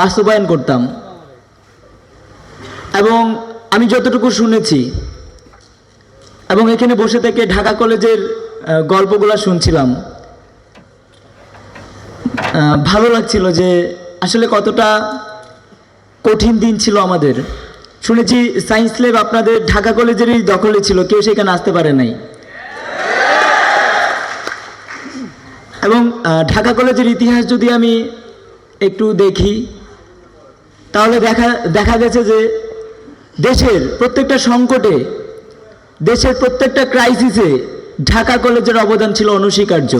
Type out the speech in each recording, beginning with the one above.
বাস্তবায়ন করতাম। এবং আমি যতটুকু শুনেছি, এবং এখানে বসে থেকে ঢাকা কলেজের গল্পগুলো শুনছিলাম ভালো লাগছিল যে আসলে কতটা কঠিন দিন ছিল আমাদের। শুনেছি সায়েন্স ল্যাব আপনাদের ঢাকা কলেজেরই দখলে ছিল, কেউ সেখানে আসতে পারে নাই। এবং ঢাকা কলেজের ইতিহাস যদি আমি একটু দেখি। তাহলে দেখা দেখা গেছে যে দেশের প্রত্যেকটা সংকটে, দেশের প্রত্যেকটা ক্রাইসিসে ঢাকা কলেজের অবদান ছিল অনস্বীকার্য।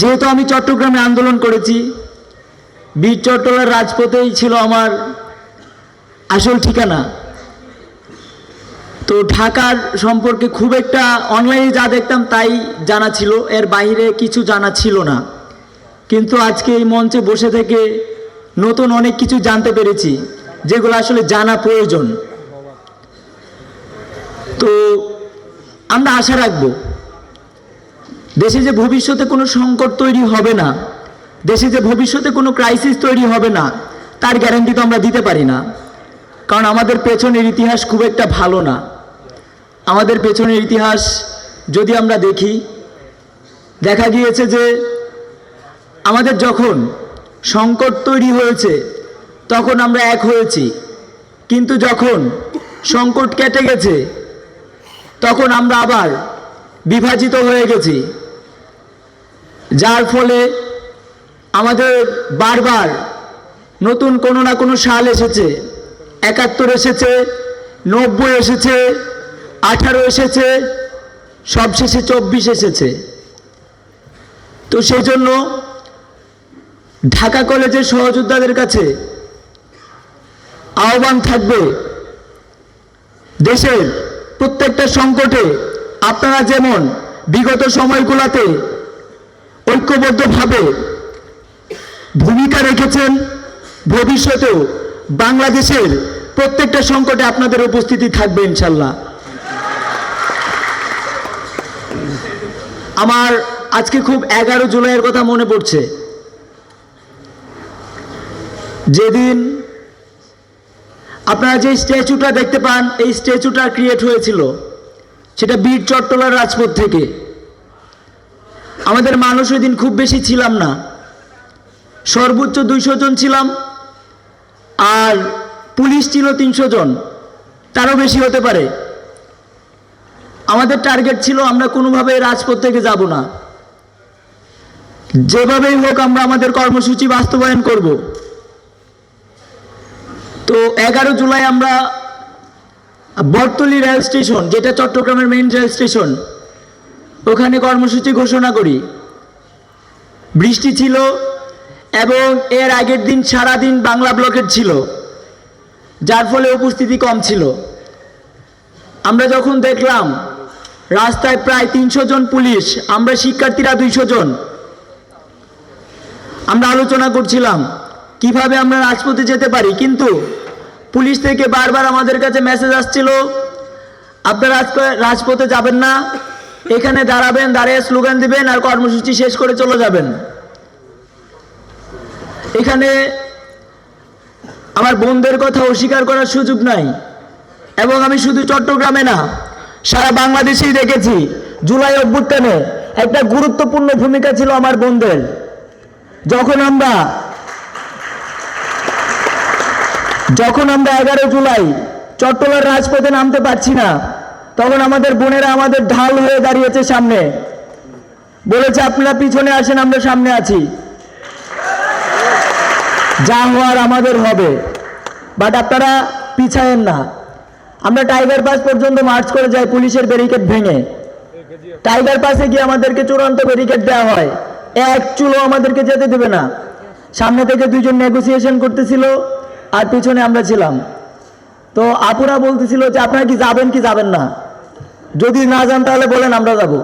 যেহেতু আমি চট্টগ্রামে আন্দোলন করেছি বীর চট্টলার রাজপথেই ছিল আমার আসল ঠিকানা। তো ঢাকার সম্পর্কে খুব একটা অনলাইনে যা দেখতাম তাই জানা ছিল, এর বাইরে কিছু জানা ছিল না। কিন্তু আজকে এই মঞ্চে বসে থেকে নতুন অনেক কিছু জানতে পেরেছি, যেগুলো আসলে জানা প্রয়োজন। তো আমরা আশা রাখব, দেশে যে ভবিষ্যতে কোনো সংকট তৈরি হবে না, দেশে যে ভবিষ্যতে কোনো ক্রাইসিস তৈরি হবে না, তার গ্যারান্টি তো আমরা দিতে পারি না। কারণ আমাদের পেছনের ইতিহাস খুব একটা ভালো না। আমাদের পেছনের ইতিহাস যদি আমরা দেখি, দেখা গিয়েছে যে আমাদের যখন সংকট তৈরি হয়েছে, তখন আমরা এক হয়েছি। কিন্তু যখন সংকট কেটে গেছে, তখন আমরা আবার বিভাজিত হয়ে গেছি। যার ফলে আমাদের বারবার নতুন কোনো না কোনো সাল এসেছে, একাত্তর এসেছে, নব্বই এসেছে আঠারো এসেছে, সবশেষে চব্বিশ এসেছে। তো সেই জন্য ঢাকা কলেজের সহযোদ্ধাদের কাছে আহ্বান থাকবে, দেশের প্রত্যেকটা সংকটে আপনারা যেমন বিগত সময়গুলোতে ঐক্যবদ্ধভাবে ভূমিকা রেখেছেন, ভবিষ্যতেও বাংলাদেশের প্রত্যেকটা সংকটে আপনাদের উপস্থিতি থাকবে ইনশাল্লাহ। আমার আজকে খুব এগারো জুলাইয়ের কথা মনে পড়ছে। যেদিন আপনারা যে স্ট্যাচুটা দেখতে পান, এই স্ট্যাচুটা ক্রিয়েট হয়েছিল, সেটা বীর চট্টলার রাজপথ থেকে। আমাদের মানুষ ওই দিন খুব বেশি ছিলাম না। সর্বোচ্চ দুইশো জন ছিলাম, আর পুলিশ ছিল তিনশো জন। তারও বেশি হতে পারে। আমাদের টার্গেট ছিল আমরা কোনোভাবে রাজপথ থেকে যাব না। যেভাবেই হোক আমরা আমাদের কর্মসূচি বাস্তবায়ন করব। তো এগারো জুলাই আমরা বটতলি রেল স্টেশন যেটা চট্টগ্রামের মেইন রেল স্টেশন ওখানে কর্মসূচি ঘোষণা করি। বৃষ্টি ছিল এবং এর আগের দিন সারা দিন বাংলা ব্লকের ছিল, যার ফলে উপস্থিতি কম ছিল। আমরা যখন দেখলাম রাস্তায় প্রায় তিনশো জন পুলিশ, আমরা শিক্ষার্থীরা দুইশো জন। আমরা আলোচনা করছিলাম, কীভাবে আমরা রাজপথে যেতে পারি, কিন্তু পুলিশ থেকে বারবার আমাদের কাছে মেসেজ আসছিল, আপনারা রাজপথে যাবেন না, এখানে দাঁড়াবেন, দাঁড়িয়ে স্লোগান দিবেন আর কর্মসূচি শেষ করে চলে যাবেন। এখানে আমার বোনদের কথা অস্বীকার করার সুযোগ নাই, এবং আমি শুধু চট্টগ্রামে না সারা বাংলাদেশেই দেখেছি। জুলাই অভ্যুত্থানে একটা গুরুত্বপূর্ণ ভূমিকা ছিল আমার বোনদের যখন আমরা যখন আমরা এগারো জুলাই চট্টলার রাজপথে নামতে পারছি না, তখন আমাদের বোনেরা আমাদের ঢাল হয়ে দাঁড়িয়েছে সামনে। বলেছে, আপনারা পিছনে আসেন, আমরা সামনে আছি। যা হওয়ার আমাদের হবে। বাট আপনারা পিছায়েন না। আমরা টাইগার পাস পর্যন্ত মার্চ করে যাই পুলিশের ব্যারিকেড ভেঙে। টাইগার পাসে গিয়ে আমাদেরকে চূড়ান্ত ব্যারিকেড দেওয়া হয়। এক চুলো আমাদেরকে যেতে দেবে না। সামনে থেকে দুইজন নেগোসিয়েশন করতেছিল আর পিছনে আমরা ছিলাম। তো আপুরা বলতেছিল যে, আপনারা কি যাবেন কি যাবেন না? যদি না যান তাহলে বলেন আমরা যাব।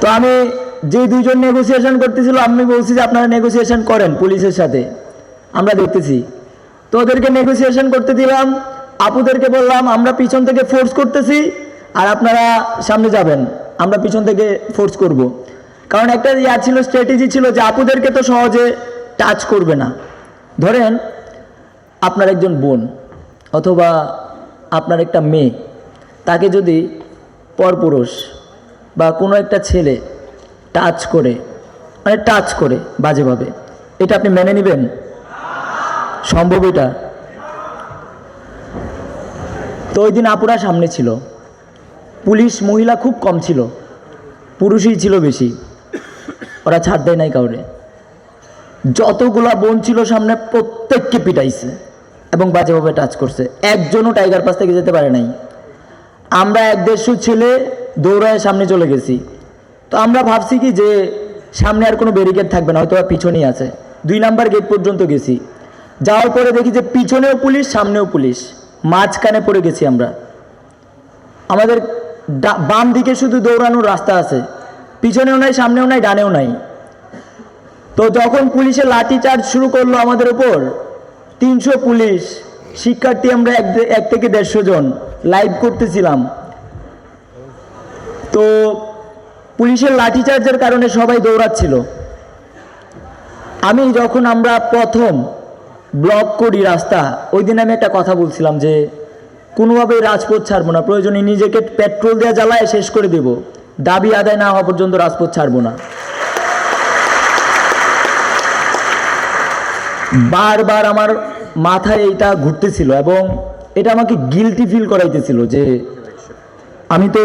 তো আমি যে দুইজন নেগোসিয়েশন করতেছিল, আমি বলছি যে, আপনারা নেগোসিয়েশন করেন পুলিশের সাথে। আমরা দেখতেছি। তো ওদেরকে নেগোসিয়েশন করতে দিলাম, আপুদেরকে বললাম, আমরা পিছন থেকে ফোর্স করতেছি, আর আপনারা সামনে যাবেন, আমরা পিছন থেকে ফোর্স করব। কারণ একটা ইয়া ছিল স্ট্র্যাটেজি ছিল যে আপুদেরকে তো সহজে টাচ করবে না। ধরেন, আপনার একজন বোন অথবা আপনার একটা মেয়ে, তাকে যদি পরপুরুষ বা কোনো একটা ছেলে টাচ করে মানে টাচ করে বাজেভাবে, এটা আপনি মেনে নেবেন? সম্ভব এটা? তো ওই দিন আপুরা সামনে ছিল। পুলিশ মহিলা খুব কম ছিল। পুরুষই ছিল বেশি। ওরা ছাড় দেয় নাই কাউরে। যতগুলা বোন ছিল সামনে প্রত্যেককে পিটাইছে এবং বাজেভাবে টাচ করছে। একজনও টাইগার পাস থেকে যেতে পারে নাই। আমরা এক দেড়শো ছেলে দৌড়ায় সামনে চলে গেছি। তো আমরা ভাবছি কি যে সামনে আর কোনো ব্যারিকেড থাকবে না হয়তো পিছনেই আছে। দুই নাম্বার গেট পর্যন্ত গেছি। যাওয়ার পরে দেখি যে পিছনেও পুলিশ, সামনেও পুলিশ। মাঝখানে পড়ে গেছি আমরা। আমাদের বাম দিকে শুধু দৌড়ানোর রাস্তা আছে। পিছনেও নাই, সামনেও নাই, ডানেও নাই। তো যখন পুলিশের লাঠি চার্জ শুরু করল আমাদের উপর, তিনশো পুলিশ, শিক্ষার্থী আমরা এক এক থেকে দেড়শো জন লাইভ করতেছিলাম। তো পুলিশের লাঠিচার্জের কারণে সবাই দৌড়াচ্ছিল। আমি যখন আমরা প্রথম ব্লক করি রাস্তা। ওই দিন আমি একটা কথা বলছিলাম যে, কোনোভাবেই রাজপথ ছাড়বো না, প্রয়োজনে নিজেকে পেট্রোল দেওয়া জ্বালায় শেষ করে দেব। দাবি আদায় না হওয়া পর্যন্ত রাজপথ ছাড়বো না। বারবার আমার মাথায় এইটা ঘুরতেছিল এবং এটা আমাকে গিলটি ফিল করাইতেছিল যে, আমি তো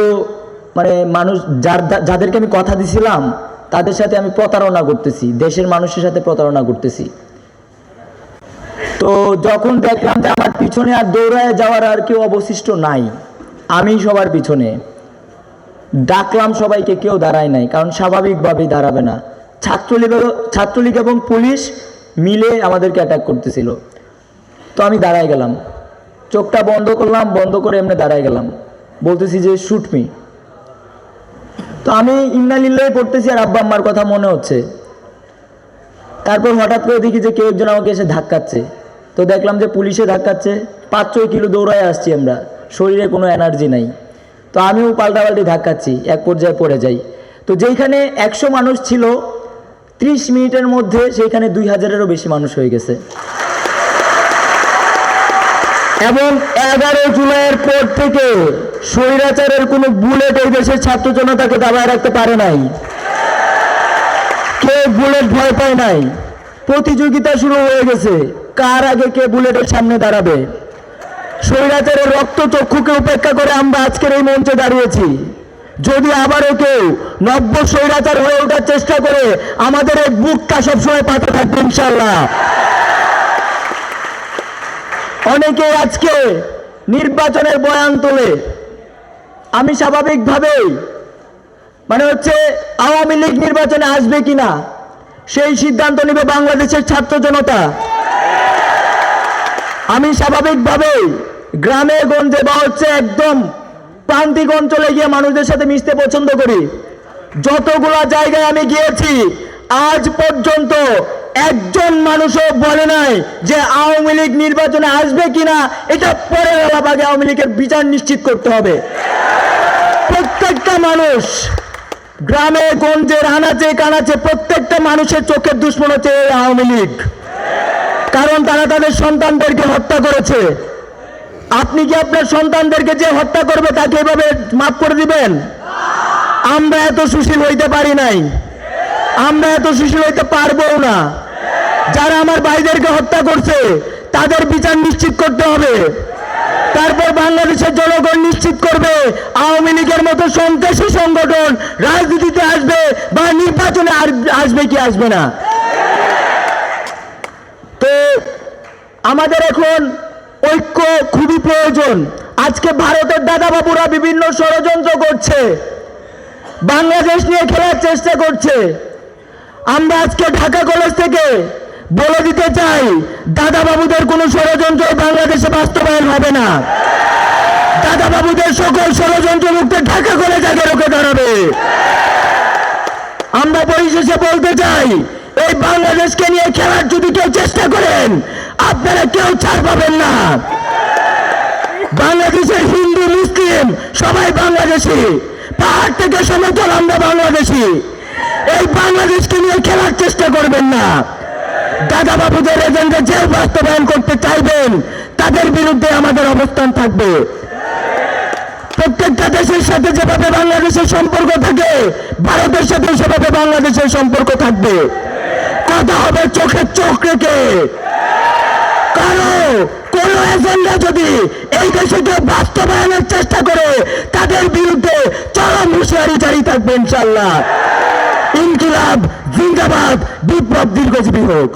মানে মানুষ যার যাদেরকে আমি কথা দিছিলাম, তাদের সাথে আমি প্রতারণা করতেছি, দেশের মানুষের সাথে প্রতারণা করতেছি। তো যখন দেখলাম যে আমার পিছনে আর দৌড়ায় যাওয়ার আর কেউ অবশিষ্ট নাই, আমি সবার পিছনে। ডাকলাম সবাইকে, কেউ দাঁড়ায় নাই, কারণ স্বাভাবিকভাবেই দাঁড়াবে না। ছাত্রলীগ ছাত্রলীগ এবং পুলিশ মিলে আমাদেরকে অ্যাটাক করতেছিল। তো আমি দাঁড়ায় গেলাম। চোখটা বন্ধ করলাম, বন্ধ করে এমনি দাঁড়ায় গেলাম। বলতেছি যে শুট মি তো আমি ইন্নালিল্লাই পড়তেছি আর আব্বা আম্মার কথা মনে হচ্ছে। তারপর হঠাৎ করে দেখি যে কেউ একজন আমাকে এসে ধাক্কাচ্ছে। তো দেখলাম যে পুলিশে ধাক্কাচ্ছে, পাঁচ ছয় কিলো দৌড়ায় আসছি আমরা। শরীরে কোনো এনার্জি নাই। তো আমিও পাল্টাপাল্টি ধাক্কাচ্ছি, এক পর্যায়ে পড়ে যাই। তো যেইখানে একশো মানুষ ছিল, ত্রিশ মিনিটের মধ্যে সেইখানে দুই হাজারেরও বেশি মানুষ হয়ে গেছে। এবং এগারো জুলাইয়ের পর থেকে স্বৈরাচারের কোনো বুলেট এই দেশের ছাত্র জনতাকে দাবায় রাখতে পারে নাই। কেউ বুলেট ভয় পায় নাই। প্রতিযোগিতা শুরু হয়ে গেছে। কার আগে কে বুলেটের সামনে দাঁড়াবে? স্বৈরাচারের রক্ত চক্ষুকে উপেক্ষা করে আমরা আজকের এই মঞ্চে দাঁড়িয়েছি। যদি আবারও কেউ নব্য স্বৈরাচার হয়ে ওঠার চেষ্টা করে, আমাদের এই বুকটা সবসময় পাতে থাকবে ইনশাল্লাহ অনেকে আজকে নির্বাচনের বয়ান তোলে। আমি স্বাভাবিকভাবেই মানে হচ্ছে আওয়ামী লীগ নির্বাচনে আসবে কিনা, সেই সিদ্ধান্ত নেবে বাংলাদেশের ছাত্র জনতা। আমি স্বাভাবিকভাবেই গ্রামে গঞ্জে বা হচ্ছে একদম প্রান্তিক অঞ্চলে গিয়ে মানুষদের সাথে মিশতে পছন্দ করি। যতগুলা জায়গায় আমি গিয়েছি, আজ পর্যন্ত একজন মানুষও বলে নাই যে আওয়ামী লীগ নির্বাচনে আসবে কিনা, এটা পরে আগে আওয়ামী লীগের বিচার নিশ্চিত করতে হবে। প্রত্যেকটা মানুষ, গ্রামে গঞ্জে আনাচে কানাচে, প্রত্যেকটা মানুষের চোখের দুশ্মন হচ্ছে আওয়ামী লীগ। কারণ তারা তাদের সন্তানদেরকে হত্যা করেছে। আপনি কি আপনার সন্তানদেরকে যে হত্যা করবে তাকে এভাবে মাফ করে দিবেন? আমরা এত সুশীল হইতে পারি নাই। আমরা এত সুশীল হইতে পারব না। যারা আমার ভাইদেরকে হত্যা করছে, তাদের বিচার নিশ্চিত করতে হবে। তারপর বাংলাদেশের জনগণ নিশ্চিত করবে, আওয়ামী লীগের মতো সন্ত্রাসী সংগঠন রাজনীতিতে আসবে বা নির্বাচনে আসবে কি আসবে না তো আমাদের এখন ঐক্য খুবই প্রয়োজন। আজকে ভারতের দাদাবাবুরা বিভিন্ন ষড়যন্ত্র করছে। বাংলাদেশ নিয়ে খেলার চেষ্টা করছে। আমরা আজকে ঢাকা কলেজ থেকে বলে দিতে চাই, দাদাবাবুদের কোনো ষড়যন্ত্র বাংলাদেশে বাস্তবায়ন হবে না। দাদাবাবুদের সকল ষড়যন্ত্র মুক্ত ঢাকা কলেজ আগে রুখে দাঁড়াবে। আমরা পরিশেষে বলতে চাই, এই বাংলাদেশকে নিয়ে খেলার যদি কেউ চেষ্টা করেন আপনারা কেউ ছাড় পাবেন না। বাংলাদেশের হিন্দু, মুসলিম, সবাই বাংলাদেশি। পাহাড় থেকে সমতল, আমরা বাংলাদেশি। এই বাংলাদেশকে নিয়ে খেলার চেষ্টা করবেন না। দাদা বাবুদের এজেন্ডা যে বাস্তবায়ন করতে চাইবেন। তাদের বিরুদ্ধে আমাদের অবস্থান থাকবে। প্রত্যেকটা দেশের সাথে যেভাবে বাংলাদেশের সম্পর্ক থাকে, ভারতের সাথে সেভাবে বাংলাদেশের সম্পর্ক থাকবে। কথা হবে চোখের চোখ রেখে। কারও কোন এজেন্ডা যদি এই দেশকে বাস্তবায়নের চেষ্টা করে, তাদের বিরুদ্ধে চরম হুঁশিয়ারি জারি থাকবে ইনশাল্লাহ ইনকিলাব, জিন্দাবাদ, বিপ্লব দীর্ঘজীবী হোক।